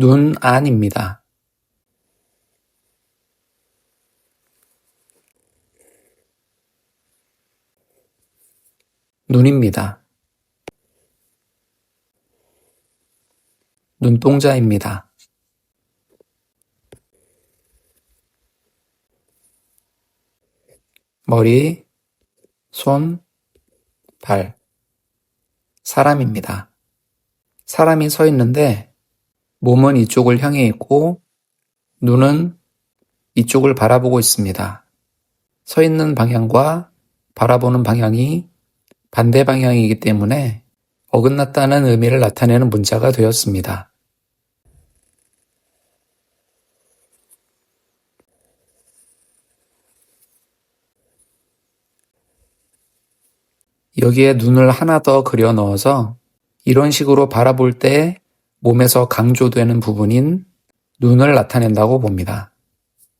눈 안입니다. 눈입니다. 눈동자입니다. 머리, 손, 발. 사람입니다. 사람이 서 있는데 몸은 이쪽을 향해 있고 눈은 이쪽을 바라보고 있습니다. 서 있는 방향과 바라보는 방향이 반대 방향이기 때문에 어긋났다는 의미를 나타내는 문자가 되었습니다. 여기에 눈을 하나 더 그려 넣어서 이런 식으로 바라볼 때 몸에서 강조되는 부분인 눈을 나타낸다고 봅니다.